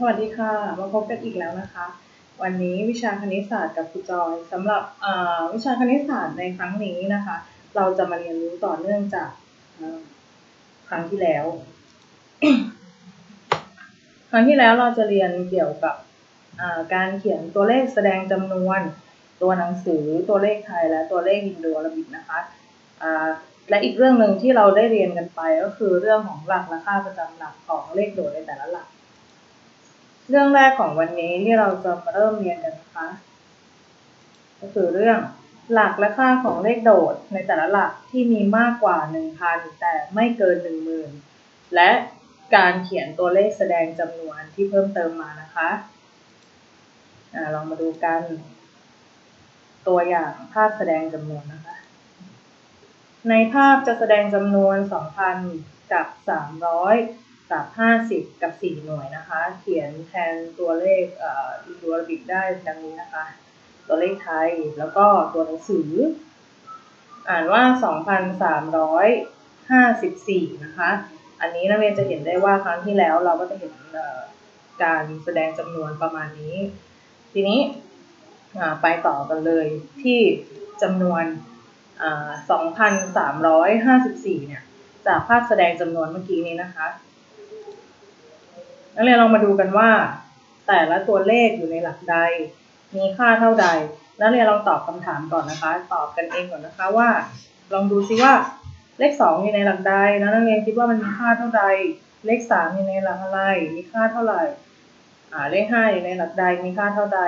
สวัสดีค่ะ มาพบกันอีกแล้วนะคะ วันนี้วิชาคณิตศาสตร์กับครูจอยสำหรับวิชาคณิตศาสตร์ในครั้งนี้นะคะ เราจะมาเรียนรู้ต่อเนื่องจากครั้งที่แล้ว ครั้งที่แล้วเราจะเรียนเกี่ยวกับการเขียนตัวเลขแสดงจำนวน ตัวหนังสือตัวเลขไทยและตัวเลขฮินดูอารบิกนะคะและอีกเรื่องหนึ่งที่เราได้เรียนกันไปก็คือเรื่องของหลักและค่าประจำหลักของเลขโดดในแต่ละหลัก เรื่องแรกของวันนี้ที่เราจะมาเริ่มเรียนกันนะคะ ก็คือเรื่องหลักและค่าของเลขโดดในแต่ละหลักที่มีมากกว่า 1,000 แต่ไม่เกิน 10,000 และการเขียนตัวเลขแสดงจำนวนที่เพิ่มเติมมานะคะอลองมาดูกัน ตัวอย่างภาพแสดงจำนวนนะคะ ในภาพจะแสดงจำนวน 2,000 กับ 300 กับ50 กับ 4 หน่วยนะคะ เขียนแทนตัวเลขอินโดอาราบิกได้ดังนี้นะคะ ตัวเลขไทยแล้วก็ตัวหนังสือ อ่านว่า 2,354 นะคะ อันนี้นักเรียนจะเห็นได้ว่าครั้งที่แล้วเราก็จะเห็นการแสดงจำนวนประมาณนี้ ทีนี้ไปต่อกันเลยที่จำนวน 2,354 เนี่ย จากภาพแสดงจำนวนเมื่อกี้นี้นะคะ นักเรียนลองมาดูกันว่า แต่ละตัวเลขอยู่ในหลักใด มีค่าเท่าใด นักเรียนลองตอบคำถามก่อนนะคะ ตอบกันเองก่อนนะคะว่า ลองดูซิว่าเลข 2 อยู่ในหลักใดนะนักเรียนคิดว่ามันมีค่าเท่าใด เลข 3 อยู่ในหลักอะไร มีค่าเท่าไหร่อ่าเลข 5 อยู่ในหลักใด มีค่าเท่าใด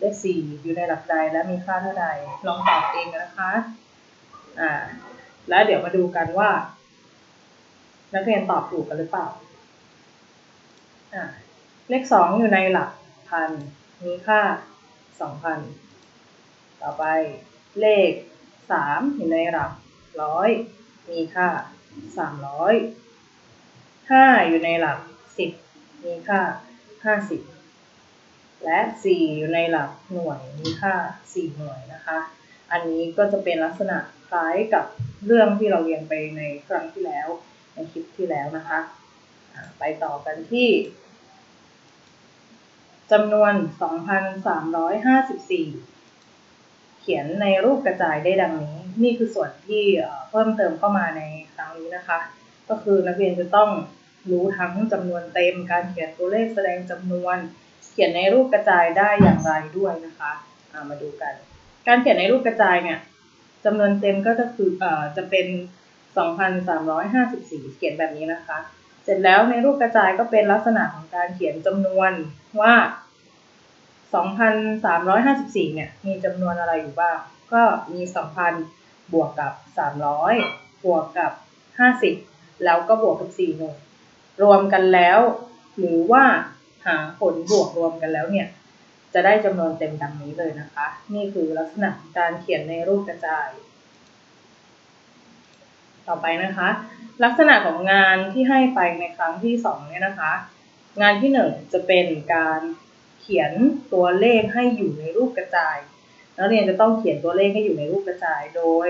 เลข 4 อยู่ในหลักใด และมีค่าเท่าใด ลองตอบเองนะคะอ่าแล้วเดี๋ยวมาดูกันว่า นักเรียนตอบถูกกันหรือเปล่า เลขสองอยู่ในหลักพัน มีค่าสองพัน ต่อไปเลขสามอยู่ในหลักร้อย มีค่าสามร้อยห้าอยู่ในหลักสิบ มีค่าห้าสิบ และสี่อยู่ในหลักหน่วย มีค่าสี่หน่วยนะคะ อันนี้ก็จะเป็นลักษณะคล้ายกับเรื่องที่เราเรียนไปในครั้งที่แล้ว ในคลิปที่แล้วนะคะ ไปต่อกันที่จำนวน 2,354 เขียนในรูปกระจายได้ดังนี้ นี่คือส่วนที่เพิ่มเติมเข้ามาในครั้งนี้นะคะ ก็คือนักเรียนจะต้องรู้ทั้งจำนวนเต็ม การเขียนตัวเลขแสดงจำนวน เขียนในรูปกระจายได้อย่างไรด้วยนะคะมาดูกัน การเขียนในรูปกระจายเนี่ยจำนวนเต็มก็จะคือเอ่อจะเป็น 2,354 เขียนแบบนี้นะคะ เสร็จแล้วในรูปกระจายก็เป็นลักษณะของการเขียนจำนวนว่า 2,354 เนี่ย มีจำนวนอะไรอยู่บ้าง ก็มี 2,000 บวกกับ 300 บวกกับ 50 แล้วก็บวกกับ4หน่วยรวมกันแล้ว หรือว่าหาผลบวกรวมกันแล้วเนี่ย จะได้จำนวนเต็มดังนี้เลยนะคะ นี่คือลักษณะการเขียนในรูปกระจาย ต่อไปนะคะ ลักษณะของงานที่ให้ไปในครั้งที่2เนี่ยนะคะ งานที่ 1 จะเป็นการเขียนตัวเลขให้อยู่ในรูปกระจายนักเรียนจะต้องเขียนตัวเลขให้อยู่ในรูปกระจายโดย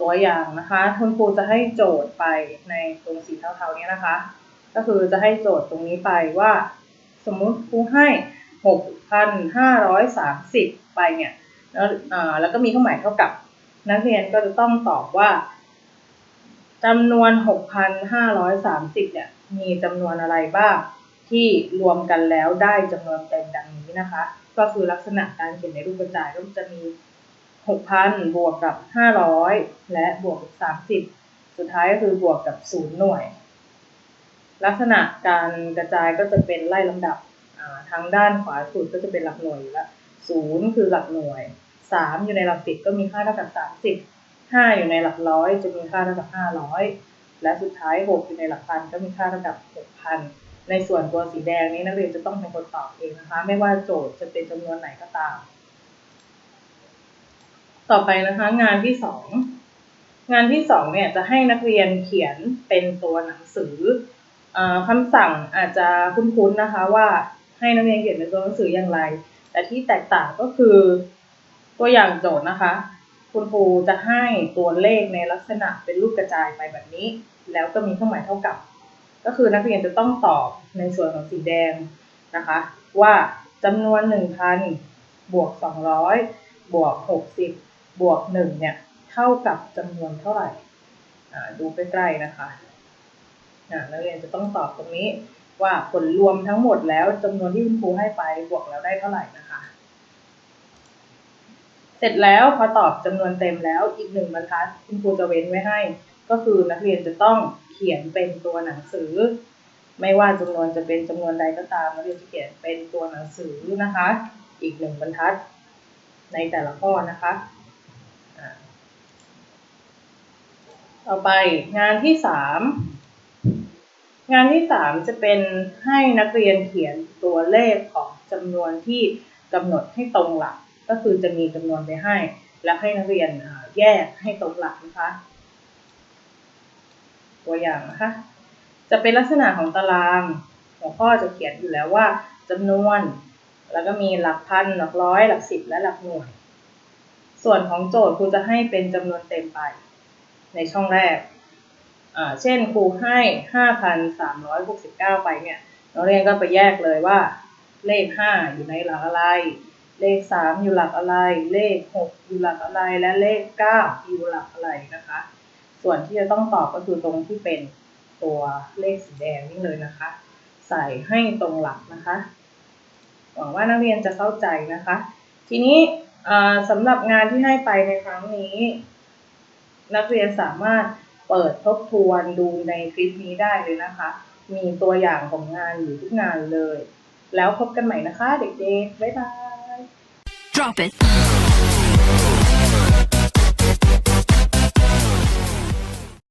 ตัวอย่างนะคะคุณครูจะให้โจทย์ไปในตรงสีเทาๆนี้นะคะ ก็คือจะให้โจทย์ตรงนี้ไปว่า สมมุติครูให้ 6,530 ไปเนี่ยแล้วแล้วก็มีเครื่องหมายเท่ากับ นักเรียนก็จะต้องตอบว่า จำนวน 6,530 เนี่ย มีจำนวนอะไรบ้างที่รวมกันแล้วได้จำนวนเต็มดังนี้นะคะ ก็คือลักษณะการเขียนในรูปกระจายก็จะมี 6,000 บวกกับ 500 และบวกกับ 30 สุดท้ายก็คือบวกกับ 0 หน่วย ลักษณะการกระจายก็จะเป็นไล่ลำดับทางด้านขวาสุดก็จะเป็นหลักหน่วยอยู่แล้วศูนย์คือหลักหน่วยสามอยู่ในหลักสิบก็มีค่าเท่ากับสามสิบห้าอยู่ในหลักร้อย จะมีค่าเท่ากับห้าร้อยและสุดท้ายหกอยู่ในหลักพันก็มีค่าเท่ากับหกพันในส่วนตัวสีแดงนี้นักเรียนจะต้องเป็นคนตอบเองนะคะ ไม่ว่าโจทย์จะเป็นจำนวนไหนก็ตาม ต่อไปนะคะงานที่สองงานที่สองเนี่ยจะให้นักเรียนเขียนเป็นตัวหนังสือคำสั่งอาจจะคุ้นๆนะคะว่าให้นักเรียนเขียนในตัวหนังสืออย่างไร แต่ที่แตกต่างก็คือตัวอย่างโจทย์นะคะ คุณครูจะให้ตัวเลขในลักษณะเป็นรูปกระจายไปแบบนี้ แล้วก็มีเครื่องหมายเท่ากับ ก็คือนักเรียนจะต้องตอบในส่วนของสีแดงนะคะ ว่าจำนวนหนึ่งพันบวกสองร้อยบวกหกสิบบวกหนึ่งเนี่ย เท่ากับจำนวนเท่าไหร่ ดูใกล้ๆนะคะนักเรียนจะต้องตอบตรงนี้ว่าผลรวมทั้งหมดแล้วจำนวนที่คุณครูให้ไปบวกแล้วได้เท่าไหร่นะคะ เสร็จแล้วพอตอบจำนวนเต็มแล้วอีกหนึ่งบรรทัดคุณครูจะเว้นไว้ให้ ก็คือนักเรียนจะต้องเขียนเป็นตัวหนังสือ ไม่ว่าจำนวนจะเป็นจำนวนใดก็ตามนักเรียนจะเขียนเป็นตัวหนังสือนะคะ อีกหนึ่งบรรทัดในแต่ละข้อนะคะต่อไปงานที่สามงานที่สามจะเป็นให้นักเรียนเขียนตัวเลขของจำนวนที่กำหนดให้ตรงหลัก ก็คือจะมีจำนวนไปให้ แล้วให้นักเรียนแยกให้ตรงหลักนะคะ ตัวอย่างนะคะ จะเป็นลักษณะของตาราง หัวข้อจะเขียนอยู่แล้วว่าจำนวน แล้วก็มีหลักพัน หลักร้อย หลักสิบ และหลักหน่วย ส่วนของโจทย์ครูจะให้เป็นจำนวนเต็มไป ในช่องแรก เช่นครูให้ห้าพันสามร้อยหกสิบเก้าไปเนี่ยนักเรียนก็ไปแยกเลยว่าเลขห้าอยู่ในหลักอะไร เลขสามอยู่หลักอะไร เลขหกอยู่หลักอะไร และเลขเก้าอยู่หลักอะไรนะคะ ส่วนที่จะต้องตอบก็คือตรงที่เป็นตัวเลขสีแดงนี่เลยนะคะ ใส่ให้ตรงหลักนะคะ หวังว่านักเรียนจะเข้าใจนะคะ ทีนี้สำหรับงานที่ให้ไปในครั้งนี้ นักเรียนสามารถเปิดทบทวนดูในคลิปนี้ได้เลยนะคะ มีตัวอย่างของงานอยู่ทุกงานเลย แล้วพบกันใหม่นะคะ เด็กๆ บ๊ายบาย drop it.